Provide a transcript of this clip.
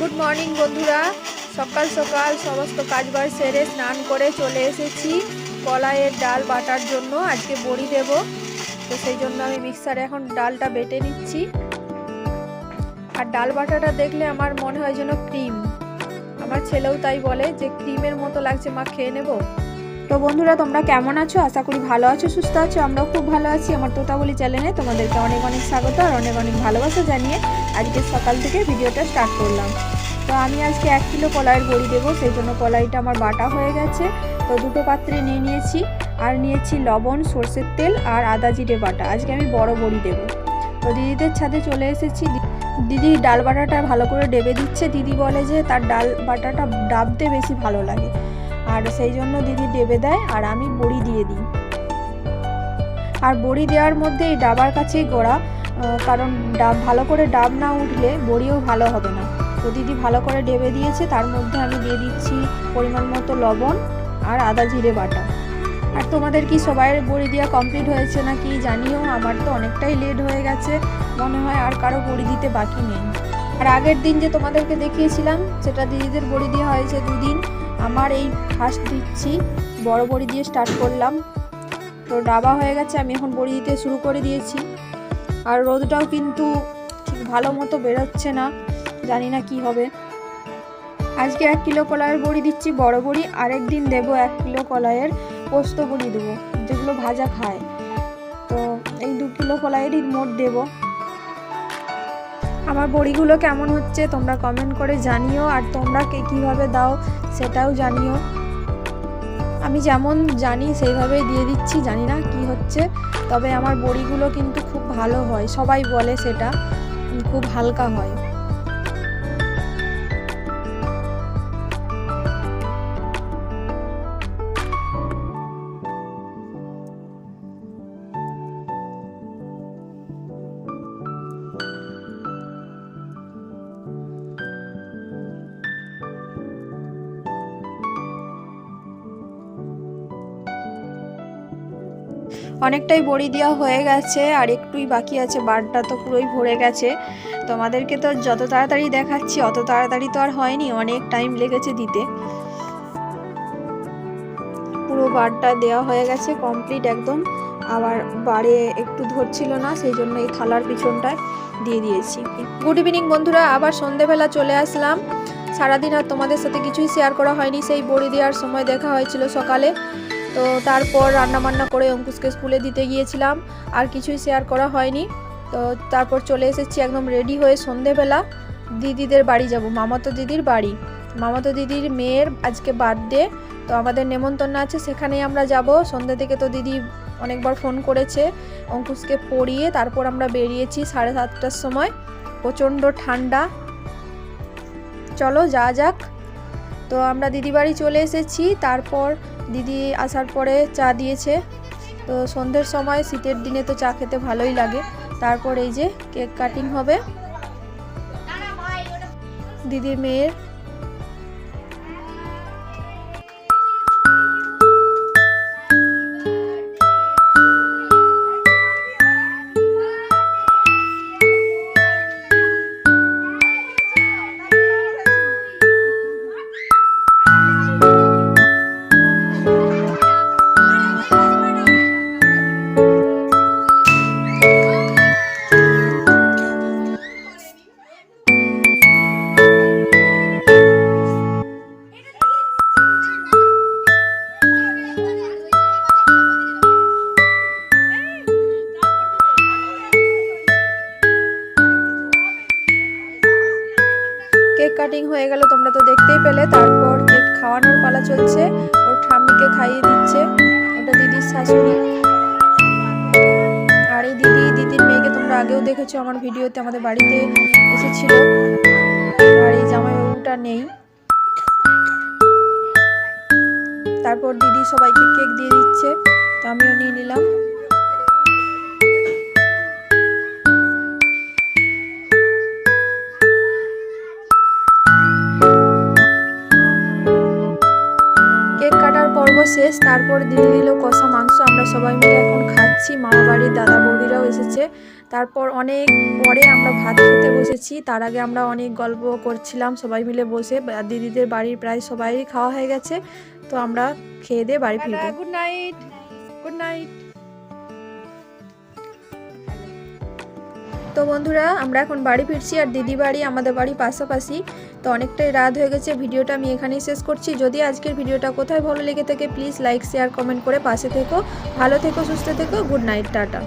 Good morning বন্ধুরা। সকাল সকাল সমস্ত কাজবার সেরে স্নান করে চলে এসেছি কলাইয়ের ডাল বাটার জন্য। আজকে বড়ি দেব। তো সেই জন্য আমি মিক্সারে এখন ডালটা বেটে নিচ্ছি। আর ডাল বাটাটা দেখলে আমার মনে হয় যেন ক্রিম। আমার ছেলেও তাই বলে যে, ক্রিমের মতো লাগছে, মা, খেয়ে নেব? তো বন্ধুরা, তোমরা কেমন আছো? আশা করি ভালো আছো, সুস্থ আছো, আমরাও খুব ভালো আছি। আমার তোতাবলি চ্যানেলে তোমাদেরকে অনেক অনেক স্বাগত আর অনেক অনেক ভালোবাসা জানিয়ে আজকে সকাল থেকে ভিডিওটা স্টার্ট করলাম। তো আমি আজকে এক কিলো কলাইয়ের বড়ি দেবো, সেই জন্য কলাইটা আমার বাটা হয়ে গেছে। তো দুটো পাত্রে নিয়ে নিয়েছি, আর নিয়েছি লবণ, সর্ষের তেল আর আদা জিরে বাটা। আজকে আমি বড় বড়ি দেবো। তো দিদিদের ছাদে চলে এসেছি। দিদি ডাল বাটাটা ভালো করে ডেবে দিচ্ছে। দিদি বলে যে তার ডাল বাটাটা ডাবতে বেশি ভালো লাগে। আর সেই জন্য দিদি ডেবে দেয় আর আমি বড়ি দিয়ে দিই। আর বড়ি দেওয়ার মধ্যে এই ডাবার কাছেই গোড়া কারণ ডাব ভালো করে ডাব না উঠলে বড়িও ভালো হবে না। তো দিদি ভালো করে ডেবে দিয়েছে, তার মধ্যে আমি দিয়ে দিচ্ছি পরিমাণ মতো লবণ আর আদা জিরে বাটা। আর তোমাদের কি সবাইয়ের বড়ি দেওয়া কমপ্লিট হয়েছে না কি জানিও, আমার তো অনেকটাই লেট হয়ে গেছে, মনে হয় আর কারও বড়ি দিতে বাকি নেই। আর আগের দিন যে তোমাদেরকে দেখিয়েছিলাম, সেটা দিদিদের বড়ি দেওয়া হয়েছে দুদিন। আমার এই ফার্স্ট দিচ্ছি। বড় বড়ি দিয়ে স্টার্ট করলাম। তো ডাবা হয়ে গেছে, আমি এখন বড়ি দিতে শুরু করে দিয়েছি। আর রোদটাও কিন্তু ঠিক ভালো মতো বেরোচ্ছে না, জানি না কি হবে। আজকে এক কিলো কলাইয়ের বড়ি দিচ্ছি, বড় বড়ি। আরেক দিন দেবো এক কিলো কলাইয়ের পোস্ত বড়ি দেবো, যেগুলো ভাজা খায়। তো এই দু কিলো কলাইয়েরই মোট দেবো। আমার বড়িগুলো কেমন হচ্ছে তোমরা কমেন্ট করে জানিও, আর তোমরা কে কীভাবে দাও সেটাও জানিও। আমি যেমন জানি সেইভাবেই দিয়ে দিচ্ছি, জানি না কি হচ্ছে, তবে আমার বড়িগুলো কিন্তু খুব ভালো হয়, সবাই বলে সেটা, খুব হালকা হয়। অনেকটাই বড়ি দেওয়া হয়ে গেছে, আর একটুই বাকি আছে, বারটা তো পুরোই ভরে গেছে। তোমাদেরকে তো যত তাড়াতাড়ি দেখাচ্ছি, অত তাড়াতাড়ি তো আর হয়নি, অনেক টাইম লেগেছে দিতে। পুরো বারটা দেওয়া হয়ে গেছে কমপ্লিট একদম। আবার বারে একটু ধরছিল না, সেই জন্য এই থালার পিছনটায় দিয়ে দিয়েছি। গুড ইভিনিং বন্ধুরা, আবার সন্ধেবেলা চলে আসলাম। সারাদিন আর তোমাদের সাথে কিছুই শেয়ার করা হয়নি, সেই বড়ি দেওয়ার সময় দেখা হয়েছিল সকালে। তো তারপর রান্না বান্না করে অঙ্কুশকে স্কুলে দিতে গিয়েছিলাম, আর কিছুই শেয়ার করা হয়নি। তো তারপর চলে এসেছি একদম রেডি হয়ে সন্ধেবেলা। দিদিদের বাড়ি যাব, মামাতো দিদির বাড়ি। মামাতো দিদির মেয়ের আজকে বার্থডে, তো আমাদের নেমন্তন্ন আছে, সেখানেই আমরা যাব। সন্ধ্যে থেকে তো দিদি অনেকবার ফোন করেছে অঙ্কুশকে পড়িয়ে, তারপর আমরা বেরিয়েছি সাড়ে সাতটার সময়। প্রচণ্ড ঠান্ডা। চলো যা যাক। তো আমরা দিদি বাড়ি চলে এসেছি, তারপর দিদি আসার পরে চা দিয়েছে। তো সন্ধ্যের সময় শীতের দিনে তো চা খেতে ভালোই লাগে। তারপর এই যে কেক কাটিং হবে। দিদির মেয়ের কাটিং হয়ে গেল, তোমরা তো দেখতেই পেলে। তারপর কেক খাওয়ানোর পালা চলছে, ওর ঠাম্মিকে খাইয়ে দিচ্ছে। ওটা দিদির শাশুড়ি। আর এই দিদি, দিদির মেয়েকে তোমরা আগেও দেখেছ আমার ভিডিওতে, আমাদের বাড়িতে এসেছিল। আর এই জামাইবাবুটা নেই। তারপর দিদি সবাইকে কেক দিয়ে দিচ্ছে। তো আমিও নিয়ে নিলাম। শেষ, তারপর দিদি দিল কষা মাংস। আমরা সবাই মিলে এখন খাচ্ছি। মামা বাড়ির দাদা বৌদিরাও এসেছে। তারপর অনেক পরে আমরা ভাত খেতে বসেছি। তার আগে আমরা অনেক গল্প করছিলাম সবাই মিলে বসে। দিদিদের বাড়ির প্রায় সবাই খাওয়া হয়ে গেছে। তো আমরা খেয়ে দিয়ে বাড়ি ফিরব। গুড নাইট গুড নাইট তো বন্ধুরা, আমরা এখন বাড়ি ফিরছি আর দিদি বাড়ি, আমাদের বাড়ি পাশাপাশি। তো অনেকটাই রাত হয়ে গেছে, ভিডিওটা আমি এখানেই শেষ করছি। যদি আজকের ভিডিওটা কোথায় ভালো লেগে থাকে প্লিজ লাইক শেয়ার কমেন্ট করে পাশে থেকো। ভালো থেকো, সুস্থ থেকো গুড নাইট টাটা।